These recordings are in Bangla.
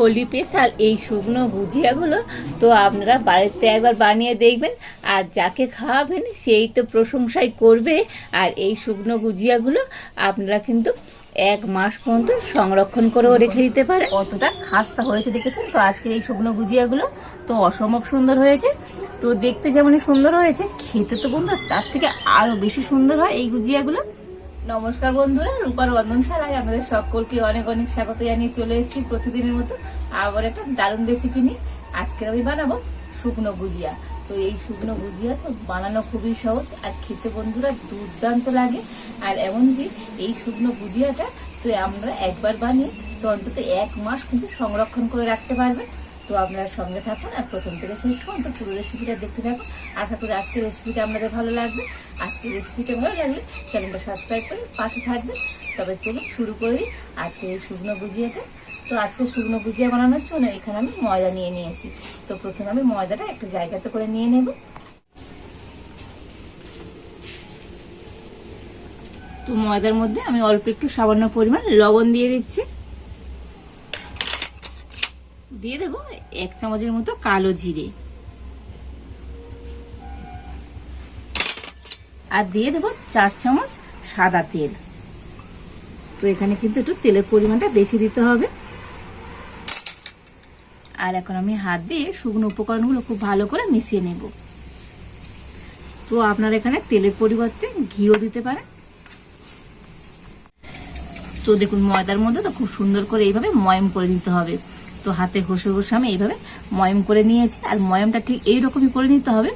হোলি স্পেশাল এই শুকনো গুজিয়াগুলো তো আপনারা বাড়িতে একবার বানিয়ে দেখবেন। আর যাকে খাওয়াবেন সেই তো প্রশংসাই করবে। আর এই শুকনো গুজিয়াগুলো আপনারা কিন্তু এক মাস পর্যন্ত সংরক্ষণ করেও রেখে দিতে পারে কতটা খাস্তা হয়েছে দেখেছেন? তো আজকের এই শুকনো গুজিয়াগুলো তো অসম্ভব সুন্দর হয়েছে। তো দেখতে যেমন সুন্দর হয়েছে, খেতে তো বন্ধু তার থেকে আরও বেশি সুন্দর হয় এই গুজিয়াগুলো নমস্কার বন্ধুরা, রূপার রন্ধনশালায় আমাদের সকলকে অনেক অনেক স্বাগত জানিয়ে চলে এসেছি প্রতিদিনের মতো আবার একটা দারুণ রেসিপি নিয়ে। আজকে আমি বানাবো শুকনো গুজিয়া তো এই শুকনো গুজিয়া তো বানানো খুবই সহজ আর খেতে বন্ধুরা দুর্দান্ত লাগে। আর এমনকি এই শুকনো গুজিয়াটা তো আমরা একবার বানিয়ে তো অন্তত এক মাস কিন্তু সংরক্ষণ করে রাখতে পারবেন। তো আপনারা সঙ্গে থাকুন আর প্রথম থেকে শেষ পর্যন্ত পুরো রেসিপিটা দেখতে থাকুন। আশা করি আজকের রেসিপিটা আপনাদের ভালো লাগবে। আজকের রেসিপিটা ভালো লাগলে চ্যানেলটা সাবস্ক্রাইব করে পাশে থাকবে তবে চলুন শুরু করে দিই আজকের এই শুকনো গুজিয়াটা। তো আজকে শুকনো গুজিয়া বানানোর জন্য এখানে আমি ময়দা নিয়ে নিয়েছি। তো প্রথমে আমি ময়দাটা একটা জায়গাতে করে নিয়ে নেব। তো ময়দার মধ্যে আমি অল্প একটু সামান্য পরিমাণ লবণ দিয়ে দিচ্ছি। দিয়ে দেবো এক চামচের মতো কালো জিরে। আর দিয়ে দেবো চার চামচ সাদা তেল। তো এখানে কিন্তু একটু তেলের পরিমাণটা বেশি দিতে হবে। আর এখন আমি হাত দিয়ে শুকনো উপকরণগুলো খুব ভালো করে মিশিয়ে নেব। তো আপনার এখানে তেলের পরিবর্তে ঘিও দিতে পারেন। তো দেখুন ময়দার মধ্যে তো খুব সুন্দর করে এইভাবে ময়ম করে নিতে হবে। তো হাতে ঘষে ঘষে আমি এইভাবে ময়ম করে নিয়েছি। আর ময়মটা ঠিক এইরকমই করে নিতে হবে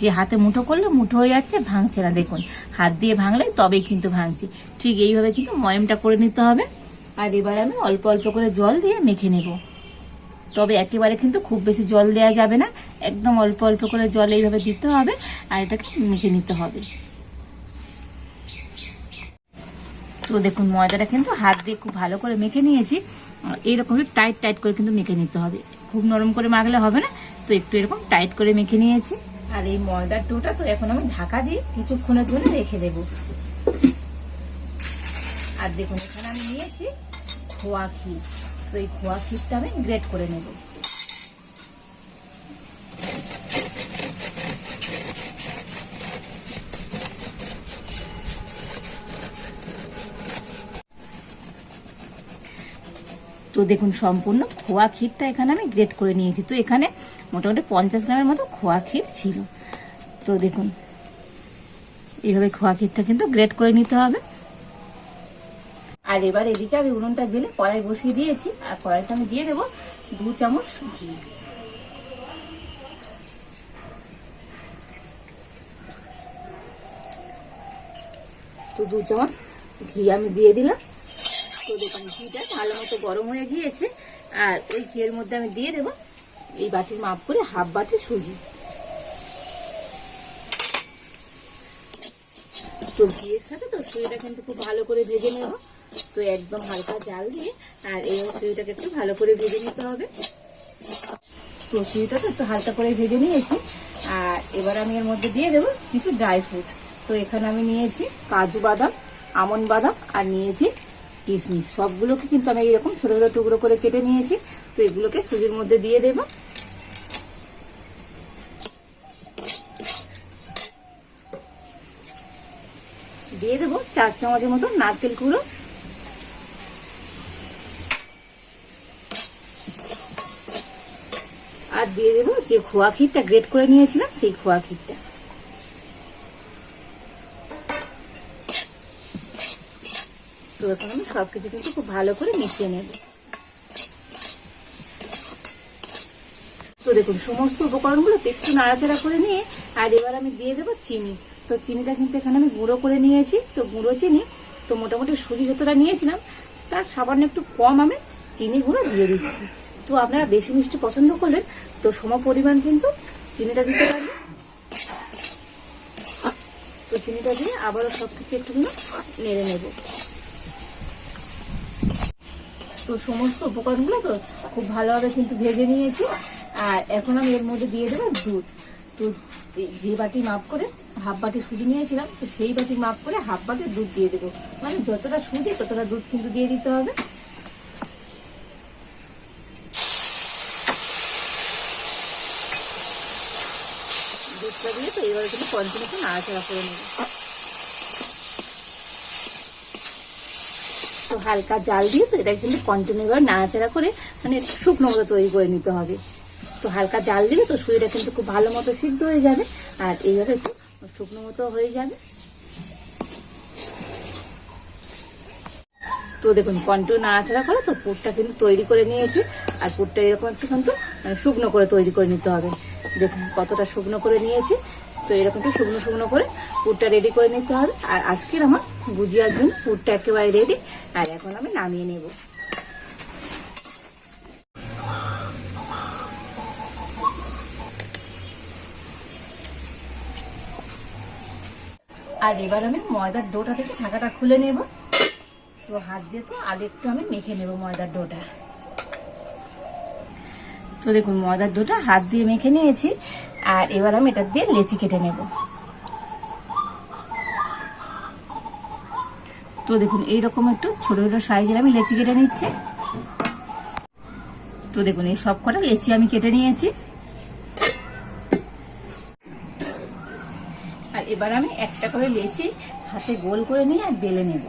যে হাতে মুঠো করলে মুঠো হয়ে যাচ্ছে, ভাঙছে না। দেখুন, হাত দিয়ে ভাঙলে তবেই কিন্তু ভাঙছে। ঠিক এইভাবে কিন্তু ময়মটা করে নিতে হবে। আর এবার আমি অল্প অল্প করে জল দিয়ে মেখে নেব। তবে একেবারে কিন্তু খুব বেশি জল দেওয়া যাবে না। একদম অল্প অল্প করে জল এইভাবে দিতে হবে আর এটাকে মেখে নিতে হবে। তো দেখুন, ময়দাটা কিন্তু হাত দিয়ে খুব ভালো করে মেখে নিয়েছি। এইরকমই টাইট টাইট করে কিন্তু মেখে নিতে হবে। খুব নরম করে মাখলে হবে না, তো একটু এরকম টাইট করে মেখে নিয়েছি। আর এই ময়দার টোটা তো এখন আমি ঢাকা দিয়ে কিছুক্ষণের জন্য রেখে দেব। আর দেখুন, এখানে আমি নিয়েছি খোয়া ক্ষীর। তো এই খোয়া ক্ষীরটা আমি গ্রেট করে নেব। তো দেখুন, সম্পূর্ণ খোয়া ক্ষীরটা এখানে আমি গ্রেট করে নিয়েছি। তো এখানে মোটামুটি পঞ্চাশ গ্রামের মতো খোয়া ক্ষীর ছিল। তো দেখুন, এইভাবে খোয়া ক্ষীরটা কিন্তু গ্রেট করে নিতে হবে। আর এবার এদিকে আমি উনুনটা জেলে কড়াই বসিয়ে দিয়েছি। আর কড়াইটা আমি দিয়ে দেবো দু চামচ ঘি। তো দু চামচ ঘি আমি দিয়ে দিলাম। তো দেখুন ঘিটা ভালো মতো গরম হয়ে গিয়েছে। আর ওই ঘিয়ের মধ্যে আমি দিয়ে দেবো এই বাটির মাপ করে হাফ বাটি সুজি। তো ঘিয়ের সাথে তো সুজিটা কিন্তু খুব ভালো করে ভেজে নেব। তো একদম হালকা জাল দিয়ে আর এই সুজিটাকে একটু ভালো করে ভেজে নিতে হবে। তো সুজিটা তো একটু হালকা করে ভেজে নিয়েছি। আর এবার আমি এর মধ্যে দিয়ে দেবো কিছু ড্রাই ফ্রুট তো এখানে আমি নিয়েছি কাজু বাদাম আমন্ড বাদাম আর নিয়েছি কিশমিশ সবগুলোকে কিন্তু আমি এরকম ছোট ছোট টুকরো করে কেটে নিয়েছি। তো এগুলোকে সুজির মধ্যে দিয়ে দেব। দিয়ে দেবো চার চামচের মতো নারকেল কুড়ো। আর দিয়ে দেবো যে খোয়া ক্ষীরটা গ্রেট করে নিয়েছিলাম, সেই খোয়া ক্ষীরটা। তো এখন আমি সবকিছু কিন্তু খুব ভালো করে মিশিয়ে নেব। তো দেখুন, সমস্ত উপকরণগুলো একটু নাড়াচাড়া করে নিয়ে, আর এবার আমি দিয়ে দেবো চিনি। তো চিনিটা কিন্তু এখানে আমি গুঁড়ো করে নিয়েছি। তো গুঁড়ো চিনি, তো মোটামুটি সুজি যতটা নিয়েছিলাম, তার সামান্য একটু কম আমি চিনি গুঁড়ো দিয়ে দিচ্ছি। তো আপনারা বেশি মিষ্টি পছন্দ করলেন তো সম পরিমাণ কিন্তু চিনিটা দিতে পারবেন। তো চিনিটা দিয়ে আবারও সব কিছু একটু নেড়ে নেব। তো সমস্ত উপকরণগুলো তো খুব ভালোভাবে কিন্তু ভেজে নিয়েছি। আর এখন আমি এর মধ্যে দিয়ে দেবো দুধ। তো যে বাটি মাপ করে হাফ বাটি সুজি নিয়েছিলাম, তো সেই বাটি মাপ করে হাফ বাটি দুধ দিয়ে দেবো। মানে যতটা সুজি, ততটা দুধ কিন্তু দিয়ে দিতে হবে। দুধটা দিয়ে তো এবারে কিন্তু পঞ্চমিত নাড়াচাড়া করে নেব। তো হালকা জাল দিয়ে তো এটা কিন্তু কন্টিনিউ এবার নাড়াচাড়া করে মানে শুকনো মতো তৈরি করে নিতে হবে। তো হালকা জাল দিলে তো সুইটা কিন্তু খুব ভালো মতো সিদ্ধ হয়ে যাবে। আর এইভাবে একটু শুকনো মতো হয়ে যাবে। তো দেখুন কন্টিনিউ নাড়াচাড়া করে তো পুরটা কিন্তু তৈরি করে নিয়েছি। আর পুরটা এরকম একটু কিন্তু মানে শুকনো করে তৈরি করে নিতে হবে। দেখুন কতটা শুকনো করে নিয়েছি। তো এরকম একটু শুকনো শুকনো করে পুরটা রেডি করে নিতে হবে। আর আজকের আমার গুজিয়ার জন্য পুরটা একেবারে রেডি আর এখন আমি নামিয়ে নেব। আর এবার আমি ময়দার ডোটা থেকে ঢাকাটা খুলে নেব। তো হাত দিয়ে তো আর একটু আমি মেখে নেব ময়দার ডোটা। তো দেখুন, ময়দার ডোটা হাত দিয়ে মেখে নিয়েছি। আর এবার আমি এটা দিয়ে লেচি কেটে নেব। তো দেখুন, এইরকম একটু ছোট ছোট সাইজের আমি লেচি কেটে নিচ্ছি। তো দেখুন, এই সব কটা লেচি আমি কেটে নিয়েছি। আর এবার আমি একটা করে লেচি হাতে গোল করে নিয়ে আর বেলে নেব।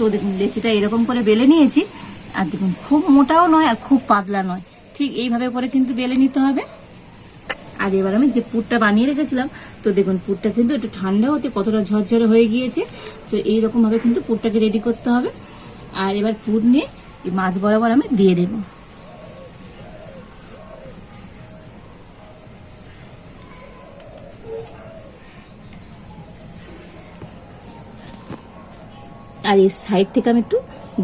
তো লেচিটা এরকম করে বেলে নিয়েছি। আর দেখুন, খুব মোটাও নয় আর খুব পাতলা নয়। ঠিক এইভাবে করে কিন্তু বেলে নিতে হবে। আর এবার আমি যে পুরটা বানিয়ে রেখেছিলাম, তো দেখুন, পুরটা কিন্তু একটু ঠান্ডা হতে কতটা ঝরঝরে হয়ে গিয়েছে। তো এইরকমভাবে কিন্তু পুরটাকে রেডি করতে হবে। আর এবার পুর নিয়ে মাছ বরাবর আমি দিয়ে দেব। আর এই সাইড থেকে আমি একটু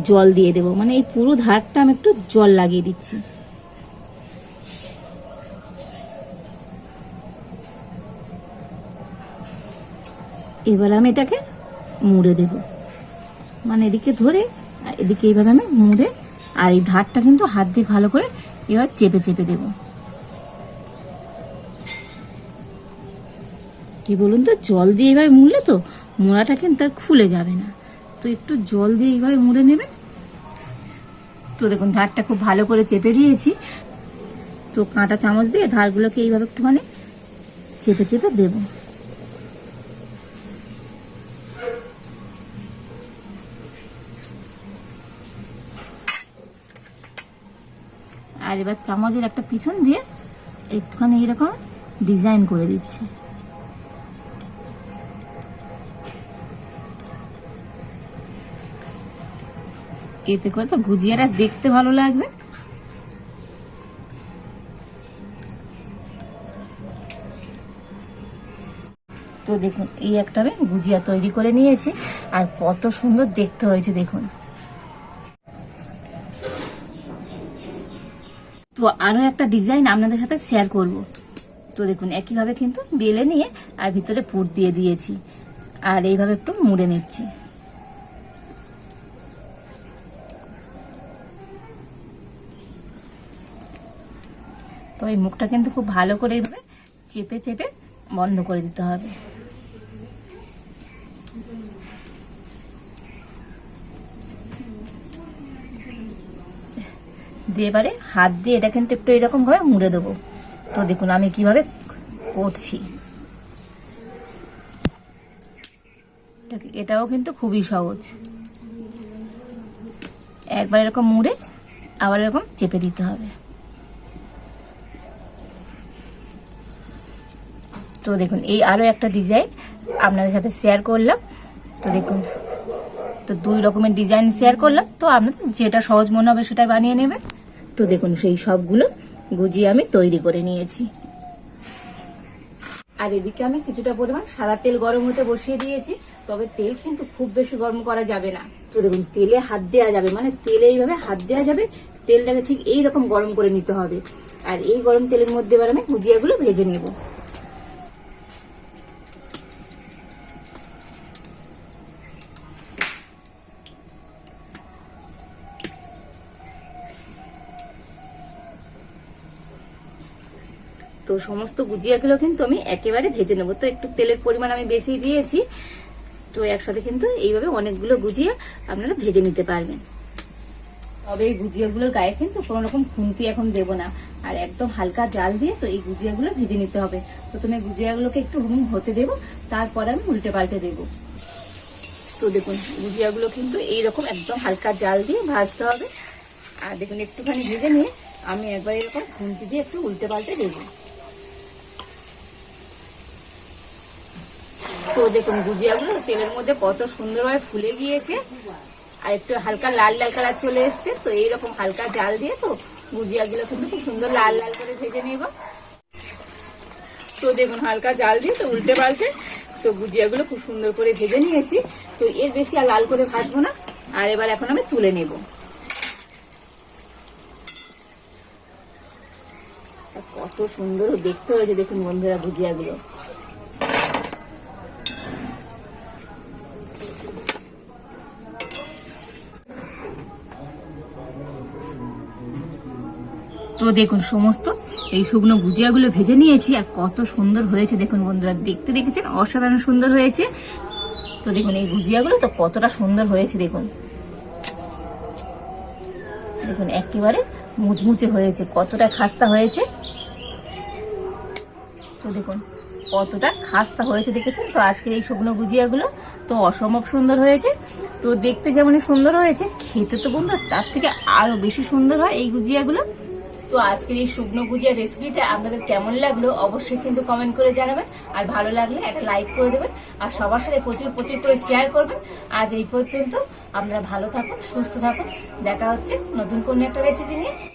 জল দিয়ে দেবো। মানে এই পুরো ধারটা আমি একটু জল লাগিয়ে দিচ্ছি। এবার আমি এটাকে মুড়ে দেব। মানে এদিকে ধরে এদিকে এইভাবে আমি মুড়ে আর এই ধারটা কিন্তু হাত দিয়ে ভালো করে এবার চেপে চেপে দেব। কি বলুন তো? জল দিয়ে এইভাবে মুড়লে তো মোড়াটা কিন্তু আর খুলে যাবে না। তো একটু জল দিয়ে এইভাবে মুড়ে নেবেন তো দেখুন, ধারটা খুব ভালো করে চেপে দিয়েছি। তো কাঁটা চামচ দিয়ে ধারগুলোকে এইভাবে একটুখানি চেপে চেপে দেবো। আর এবার চামচের একটা পিছন দিয়ে একটুখানি এরকম ডিজাইন করে দিচ্ছি। এতে করে তো গুজিয়াটা দেখতে ভালো লাগবে। তো দেখুন, এই একটা আমি গুজিয়া তৈরি করে নিয়েছি, আর কত সুন্দর দেখতে হয়েছে, দেখুন। তো আরও একটা ডিজাইন আপনাদের সাথে শেয়ার করব। তো দেখুন, একইভাবে কিন্তু বেলে নিয়ে আর ভিতরে পুর দিয়ে দিয়েছি, আর এইভাবে একটু মুড়ে নিচ্ছি। তো এই মুখটা কিন্তু খুব ভালো করে এইভাবে চেপে চেপে বন্ধ করে দিতে হবে। দিয়ে এবারে হাত দিয়ে এটা কিন্তু একটু এরকম ভাবে মুড়ে দেবো। তো দেখুন আমি কীভাবে করছি। এটা- এটাও কিন্তু খুবই সহজ। একবার এরকম মুড়ে আবার এরকম চেপে দিতে হবে। তো দেখুন, এই আরও একটা ডিজাইন আপনাদের সাথে শেয়ার করলাম। তো দেখুন, তো দুই রকমের ডিজাইন শেয়ার করলাম। তো আপনাদের যেটা সহজ মনে হবে সেটা বানিয়ে নেবেন। তো দেখুন, সেই সবগুলো গুজিয়ে আমি তৈরি করে নিয়েছি। আর এদিকে আমি কিছুটা পরিমাণ সাদা তেল গরম হতে বসিয়ে দিয়েছি, তবে তেল কিন্তু খুব বেশি গরম করা যাবে না। তো দেখুন, তেলে হাত দেওয়া যাবে মানে তেলে এইভাবে হাত দেওয়া যাবে, তেলটাকে ঠিক এই রকম গরম করে নিতে হবে। আর এই গরম তেলের মধ্যে এবার আমি গুজিয়াগুলো ভেজে নেব। সমস্ত গুজিয়াগুলো কিন্তু আমি একেবারে ভেজে নেব। তো একটু তেলের পরিমাণ আমি বেশি দিয়েছি। তো একসাথে কিন্তু এইভাবে অনেকগুলো গুজিয়া আপনারা ভেজে নিতে পারবেন। তবে এই গুজিয়াগুলোর গায়ে কিন্তু কোনো রকম খুন্তি এখন দেবো না। আর একদম হালকা জাল দিয়ে তো এই গুজিয়াগুলো ভেজে নিতে হবে। প্রথমে গুজিয়াগুলোকে একটু হুম হতে দেবো, তারপর আমি উল্টে পাল্টে দেবো। তো দেখুন, গুজিয়াগুলো কিন্তু এইরকম একদম হালকা জাল দিয়ে ভাজতে হবে। আর দেখুন, একটুখানি ভেজে নিয়ে আমি একবার এরকম খুন্তি দিয়ে একটু উল্টে পাল্টে দেবো। তো দেখুন গুজিয়াগুলো, তেলের মধ্যে কত সুন্দরভাবে ফুলে গিয়েছে। আর একটু হালকা লাল লাল কালার চলে এসছে, তো এইরকম হালকা জাল দিয়ে তো গুজিয়াগুলো কিন্তু খুব সুন্দর লাল লাল করে ভেজে নেব। তো দেখুন, হালকা জাল দিয়ে তো উল্টে পাল্টে তো গুজিয়াগুলো খুব সুন্দর করে ভেজে নিয়েছি। তো এর বেশি আর লাল করে ভাজবো না, আর এবার এখন আমি তুলে নেব। কত সুন্দর দেখতে হয়েছে, দেখুন বন্ধুরা গুজিয়াগুলো। তো দেখুন সমস্ত। এই শুকনো ভুজিয়াগুলো ভেজে নিয়েছি আর কত সুন্দর হয়েছে দেখুন বন্ধুরা। দেখতে দেখেছেন? অসাধারণ সুন্দর হয়েছে। তো দেখুন এই ভুজিয়াগুলো তো কতটা সুন্দর হয়েছে দেখুন। দেখুন, একেবারে মুচমুচে হয়েছে, কতটা খাস্তা হয়েছে। তো দেখুন, কতটা খাস্তা হয়েছে দেখেছেন? তো আজকের এই শুকনো গুজিয়াগুলো তো অসম্ভব সুন্দর হয়েছে। তো দেখতে যেমন সুন্দর হয়েছে, খেতে তো বন্ধু তার থেকে আরও বেশি সুন্দর হয় এই গুজিয়াগুলো। তো আজকের এই শুকনো গুজিয়া রেসিপিটা আপনাদের কেমন লাগল অবশ্যই কিন্তু কমেন্ট করে জানাবেন। আর ভালো লাগলে একটা লাইক করে দেবেন। আর সবার সাথে প্রচুর প্রচুর করে শেয়ার করবেন। আজ এই পর্যন্ত আপনারা ভালো থাকুন, সুস্থ থাকুন। দেখা হচ্ছে নতুন কোনো একটা রেসিপি নিয়ে।